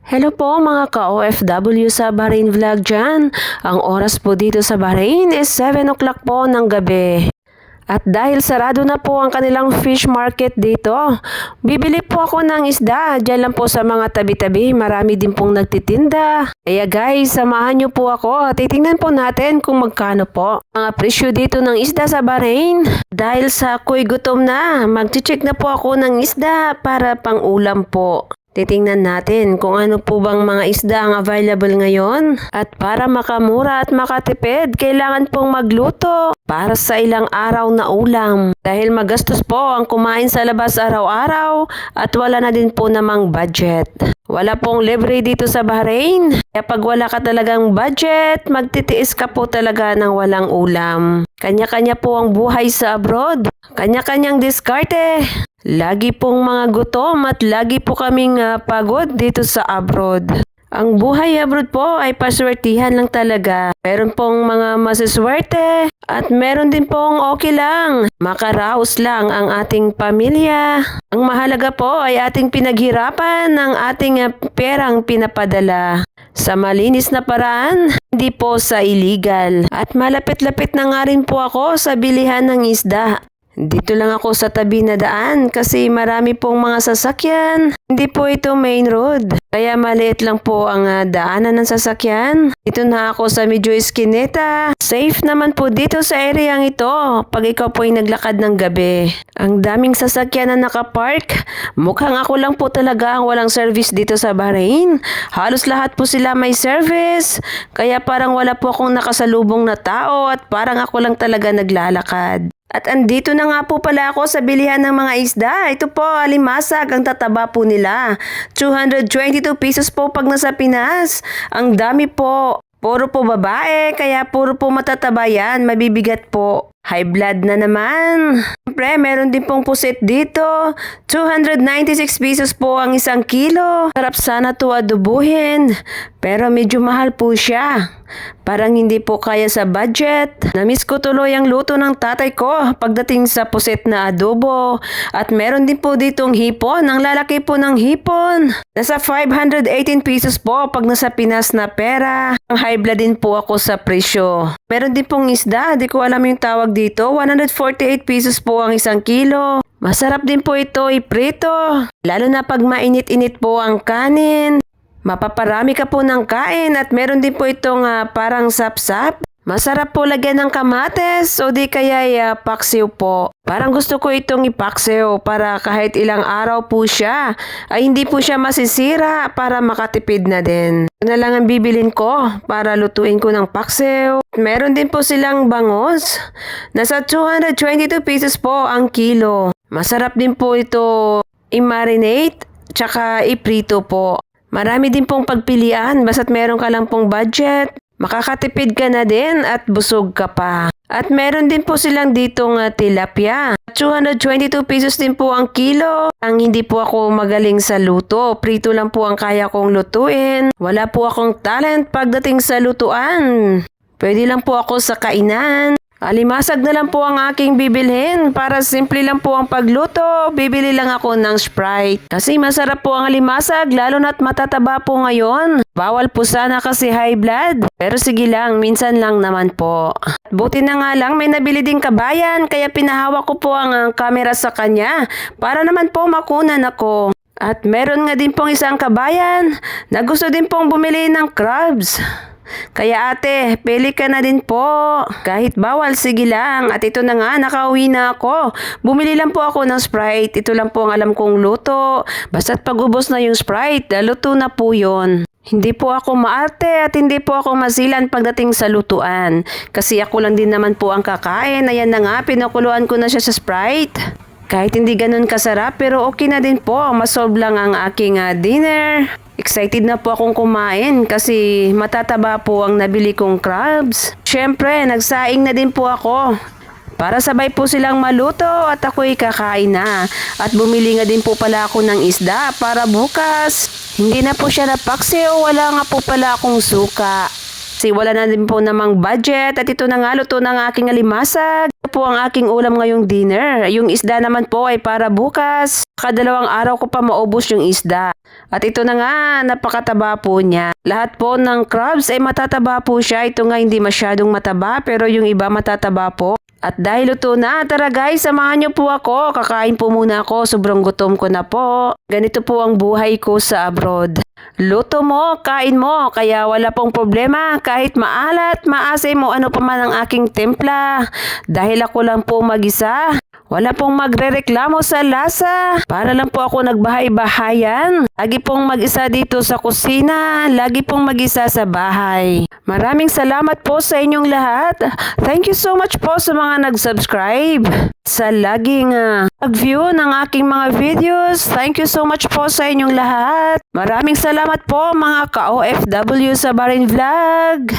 Hello po mga ka-OFW sa Bahrain Vlog dyan. Ang oras po dito sa Bahrain is 7 o'clock po ng gabi. At dahil sarado na po ang kanilang fish market dito, bibili po ako ng isda. Diyan lang po sa mga tabi-tabi, marami din pong nagtitinda. Kaya guys, samahan niyo po ako. Titingnan po natin kung magkano po. Mga presyo dito ng isda sa Bahrain. Dahil sa ako'y gutom na, mag-check na po ako ng isda para pang ulam po. Titingnan natin kung ano po bang mga isda ang available ngayon. At para makamura at makatipid, kailangan pong magluto para sa ilang araw na ulam. Dahil magastos po ang kumain sa labas araw-araw at wala na din po namang budget. Wala pong libre dito sa Bahrain. Kaya pag wala ka talagang budget, magtitiis ka po talaga ng walang ulam. Kanya-kanya po ang buhay sa abroad. Kanya-kanyang diskarte. Lagi pong mga gutom at lagi po kaming ah, pagod dito sa abroad. Ang buhay abroad po ay paswertihan lang talaga. Meron pong mga masaswerte at meron din pong okay lang. Makaraos lang ang ating pamilya. Ang mahalaga po ay ating pinaghirapan ng ating ah, perang pinapadala. Sa malinis na paraan, hindi po sa illegal. At malapit-lapit na nga rin po ako sa bilihan ng isda. Dito lang ako sa tabi na daan kasi marami pong mga sasakyan. Hindi po ito main road. Kaya maliit lang po ang ah, daanan ng sasakyan. Dito na ako sa medyo eskineta. Safe naman po dito sa areang ito pag ikaw po ay naglakad ng gabi. Ang daming sasakyan na nakapark. Mukhang ako lang po talaga ang walang service dito sa Bahrain. Halos lahat po sila may service. Kaya parang wala po akong nakasalubong na tao at parang ako lang talaga naglalakad. At andito na nga po pala ako sa bilihan ng mga isda. Ito po, alimasag. Ang tataba po nila. 222 pesos po pag nasa Pinas. Ang dami po. Puro po babae, kaya puro po matataba yan. Mabibigat po. High blood na naman. Siyempre, meron din pong pusit dito. 296 pesos po ang isang kilo. Sarap sana to adubuhin. Pero medyo mahal po siya. Parang hindi po kaya sa budget. Namiss ko tuloy ang luto ng tatay ko pagdating sa puset na adobo. At meron din po ditong hipon. Ang lalaki po ng hipon. Nasa 518 pesos po pag nasa Pinas na pera. Ang high blood din po ako sa presyo. Meron din pong isda. Di ko alam yung tawag dito. 148 pesos po ang isang kilo. Masarap din po ito iprito. Lalo na pag mainit-init po ang kanin. Mapaparami ka po ng kain at meron din po itong ah, parang sapsap. Masarap po lagyan ng kamates o di kaya uh, paksiw po. Parang gusto ko itong ipaksiw para kahit ilang araw po siya ay hindi po siya masisira para makatipid na din. Ito na lang ang bibilin ko para lutuin ko ng paksiw. Meron din po silang bangos. Nasa 222 pesos po ang kilo. Masarap din po ito i-marinate tsaka iprito po. Marami din pong pagpilian basta't meron ka lang pong budget. Makakatipid ka na din at busog ka pa. At meron din po silang ditong uh, tilapia. 222 pesos din po ang kilo. Ang hindi po ako magaling sa luto. Prito lang po ang kaya kong lutuin. Wala po akong talent pagdating sa lutuan. Pwede lang po ako sa kainan. Alimasag na lang po ang aking bibilhin. Para simple lang po ang pagluto, bibili lang ako ng Sprite. Kasi masarap po ang alimasag, lalo na't matataba po ngayon. Bawal po sana kasi high blood. Pero sige lang, minsan lang naman po. Buti na nga lang, may nabili din kabayan, kaya pinahawak ko po ang camera sa kanya. Para naman po makunan ako. At meron nga din pong isang kabayan na gusto din pong bumili ng crabs. Kaya ate, pili ka na din po. Kahit bawal, sige lang. At ito na nga, nakauwi na ako. Bumili lang po ako ng Sprite. Ito lang po ang alam kong luto. Basta't pag-ubos na yung Sprite, luto na po yon. Hindi po ako maarte at hindi po ako masilan pagdating sa lutuan. Kasi ako lang din naman po ang kakain. Ayan na nga, pinakuluan ko na siya sa Sprite. Kahit hindi ganun kasarap pero okay na din po. Masolve lang ang aking uh, dinner. Excited na po akong kumain kasi matataba po ang nabili kong crabs. Siyempre, nagsaing na din po ako. Para sabay po silang maluto at ako'y kakain na. At bumili nga din po pala ako ng isda para bukas. Hindi na po siya napaksi o wala nga po pala akong suka. Si wala na din po namang budget at ito na nga luto ng aking alimasag. Ito po ang aking ulam ngayong dinner. Yung isda naman po ay para bukas. Kadalawang araw ko pa maubos yung isda. At ito na nga, napakataba po niya. Lahat po ng crabs ay matataba po siya. Ito nga hindi masyadong mataba pero yung iba matataba po. At dahil luto na, tara guys, samahan niyo po ako. Kakain po muna ako, sobrang gutom ko na po. Ganito po ang buhay ko sa abroad. Luto mo, kain mo, kaya wala pong problema kahit maalat, maasim mo ano pa man ang aking timpla. Dahil ako lang po mag-isa, wala pong magrereklamo sa lasa. Para lang po ako nagbahay-bahayan. Lagi pong mag-isa dito sa kusina. Lagi pong mag-isa sa bahay. Maraming salamat po sa inyong lahat. Thank you so much po sa mga nag-subscribe. Sa laging uh, view ng aking mga videos. Thank you so much po sa inyong lahat. Maraming salamat po mga ka-OFW sa Barin Vlog.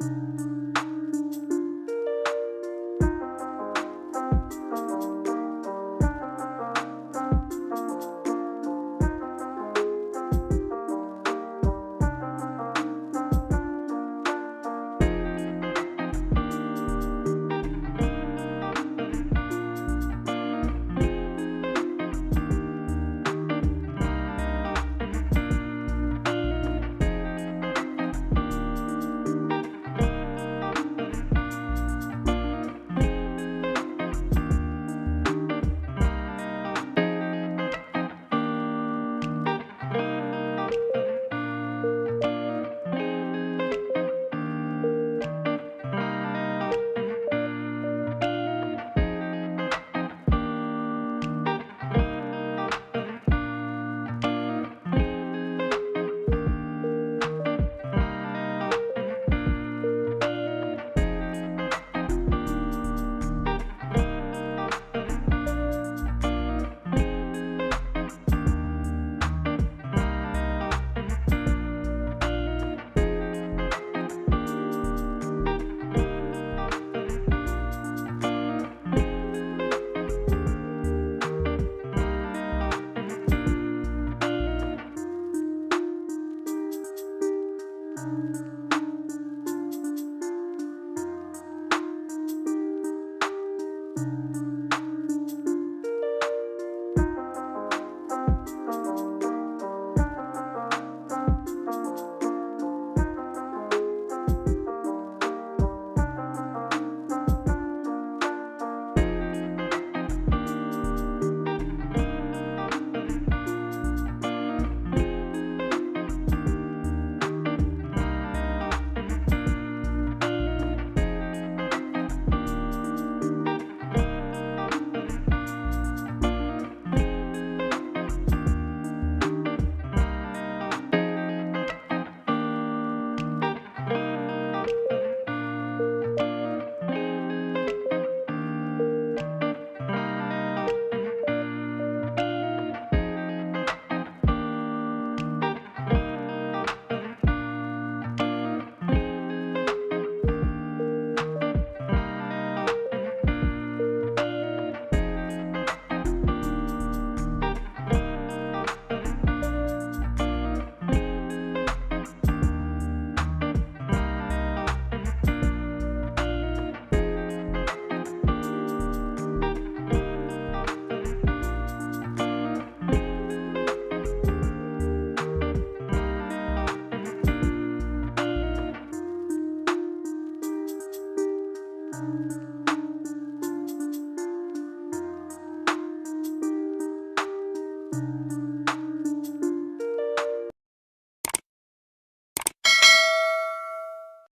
Música